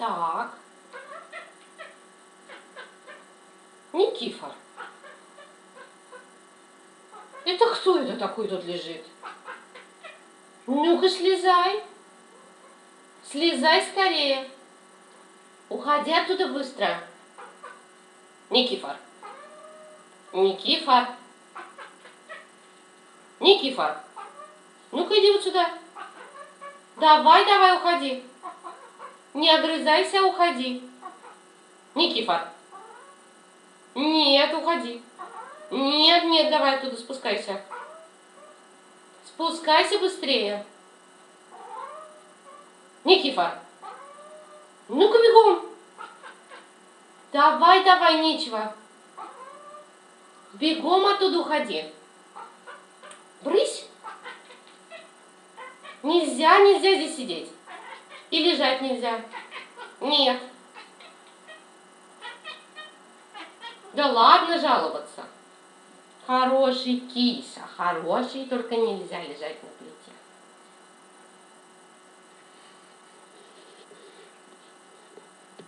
Так. Никифор. Это кто это такой тут лежит? Ну-ка, слезай. Слезай скорее. Уходи оттуда быстро. Никифор. Никифор. Никифор. Ну-ка иди вот сюда. Давай, давай, уходи. Не огрызайся, уходи. Никифор. Нет, уходи. Нет, нет, давай оттуда спускайся. Спускайся быстрее. Никифор. Ну-ка бегом. Давай, давай, нечего. Бегом оттуда уходи. Брысь. Нельзя, нельзя здесь сидеть. И лежать нельзя. Нет. Да ладно жаловаться. Хороший киса, хороший, только нельзя лежать на плече.